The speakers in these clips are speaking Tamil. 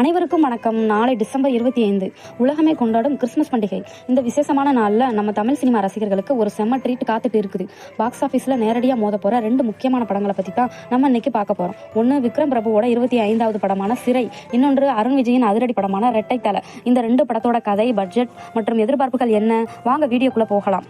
அனைவருக்கும் வணக்கம். நாளை டிசம்பர் இருபத்தி ஐந்து. உலகமே கொண்டாடும் கிறிஸ்மஸ் பண்டிகை. இந்த விசேஷமான நாளில் நம்ம தமிழ் சினிமா ரசிகர்களுக்கு ஒரு செம்ம ட்ரீட் காத்துட்டு இருக்குது. பாக்ஸ் ஆஃபீஸில் நேரடியாக மோத போகிற ரெண்டு முக்கியமான படங்களை பற்றி தான் நம்ம இன்னைக்கு பார்க்க போகிறோம் ஒன்று விக்ரம் பிரபுவோட இருபத்தி ஐந்தாவது படமான சிறை. இன்னொன்று அருண் விஜயின் அதிரடி படமான ரெட்டை தலை. இந்த ரெண்டு படத்தோட கதை பட்ஜெட் மற்றும் எதிர்பார்ப்புகள் என்ன? வாங்க வீடியோக்குள்ளே போகலாம்.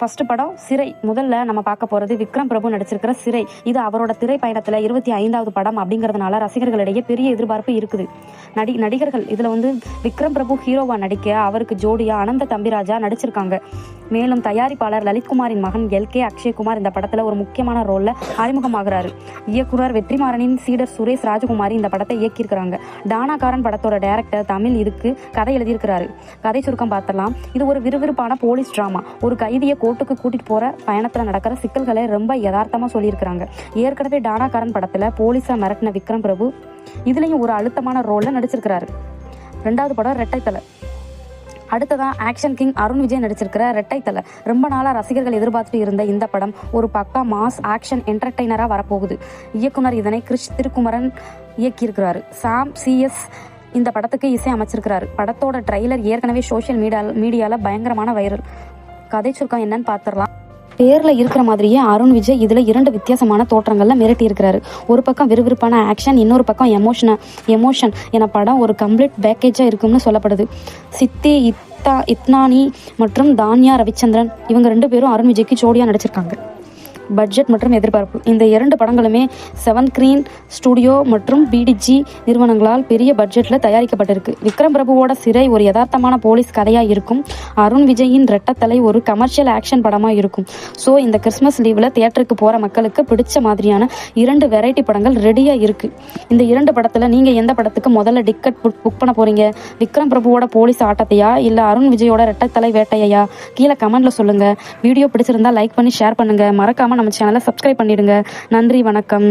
ஃபர்ஸ்ட் படம் சிறை. முதல்ல நம்ம பார்க்க போறது விக்ரம் பிரபு நடிச்சிருக்கிற சிறை. இது அவரோட திரை இருபத்தி ஐந்தாவது படம் அப்படிங்கறதுனால ரசிகர்களிடையே பெரிய எதிர்பார்ப்பு இருக்குது. நடி நடிகர்கள் இதுல வந்து விக்ரம் பிரபு ஹீரோவா நடிக்க அவருக்கு ஜோடியா அனந்த தம்பிராஜா நடிச்சிருக்காங்க. மேலும் தயாரிப்பாளர் லலித்குமாரின் மகன் எல் கே அக்ஷய்குமார் இந்த படத்துல ஒரு முக்கியமான ரோல்ல அறிமுகமாகிறாரு. இயக்குனர் வெற்றிமாறனின் சீடர் சுரேஷ் ராஜகுமாரி இந்த படத்தை இயக்கியிருக்கிறாங்க. டானாகாரன் படத்தோட டேரக்டர் தமிழ் இதுக்கு கதை எழுதியிருக்கிறாரு. கதை சுருக்கம் பார்த்தலாம் இது ஒரு விறுவிறுப்பான போலீஸ் டிராமா. ஒரு கைதியை கோர்ட்டுக்கு கூட்டிட்டு போற பயணத்துல நடக்கிற சிக்கல்களை ரொம்ப யதார்த்தமா சொல்லியிருக்கிறாங்க. ஏற்கனவே டானாகாரன் படத்துல போலீஸா மிரட்டின விக்ரம் பிரபு இதுலயும் ஒரு அழுத்தமான ரோல்ல நடிச்சிருக்கிறாரு. ரெண்டாவது படம் ரெட்டைத்தலை. அடுத்ததான் ஆக்ஷன் கிங் அருண் விஜய் நடிச்சிருக்கிற ரெட்டை தலை ரொம்ப நாளாக ரசிகர்கள் எதிர்பார்த்துட்டு இருந்த இந்த படம் ஒரு பக்கா மாஸ் ஆக்ஷன் என்டர்டெய்னராக வரப்போகுது. இயக்குனர் இதனை கிருஷ் திருக்குமரன் இயக்கியிருக்கிறாரு. சாம் சிஎஸ் இந்த படத்துக்கு இசை அமைச்சிருக்கிறாரு படத்தோட ட்ரைலர் ஏற்கனவே சோஷியல் மீடியா மீடியாவில் பயங்கரமான வைரல். கதை சுருக்கம் என்னன்னு பார்த்துடலாம் பேர்ல இருக்கிற மாதிரியே அருண் விஜய் இதுல இரண்டு வித்தியாசமான தோற்றங்கள்ல மிரட்டி இருக்கிறாரு. ஒரு பக்கம் விறுவிறுப்பான ஆக்ஷன் இன்னொரு பக்கம் எமோஷன எமோஷன் என படம் ஒரு கம்ப்ளீட் பேக்கேஜா இருக்கும்னு சொல்லப்படுது. சித்தி இத்தா இத்னானி மற்றும் தான்யா ரவிச்சந்திரன் இவங்க ரெண்டு பேரும் அருண் விஜய்க்கு ஜோடியா நடிச்சிருக்காங்க. பட்ஜெட் மற்றும் எதிர்பார்ப்பு. இந்த இரண்டு படங்களுமே செவன் கிரீன் ஸ்டுடியோ மற்றும் பிடிஜி நிறுவனங்களால் பெரிய பட்ஜெட்டில் தயாரிக்கப்பட்டிருக்கு. விக்ரம் பிரபுவோட சிறை ஒரு யதார்த்தமான போலீஸ் கதையாக இருக்கும். அருண் விஜயின் ரெட்டத்தலை ஒரு கமர்ஷியல் ஆக்ஷன் படமாக இருக்கும். ஸோ இந்த கிறிஸ்மஸ் லீவில் தியேட்டருக்கு போகிற மக்களுக்கு பிடிச்ச மாதிரியான இரண்டு வெரைட்டி படங்கள் ரெடியாக இருக்குது இந்த இரண்டு படத்தில் நீங்கள் எந்த படத்துக்கு முதல்ல டிக்கெட் புக் புக் பண்ண போகிறீங்க விக்ரம் பிரபுவோட போலீஸ் ஆட்டத்தையா? இல்லை அருண் விஜயோட ரெட்டத்தலை வேட்டையா கீழே கமெண்ட்ல சொல்லுங்கள் வீடியோ பிடிச்சிருந்தா லைக் பண்ணி ஷேர் பண்ணுங்கள் மறக்காமல் நம்ம சேனலை சப்ஸ்கிரைப் பண்ணிடுங்க. நன்றி வணக்கம்.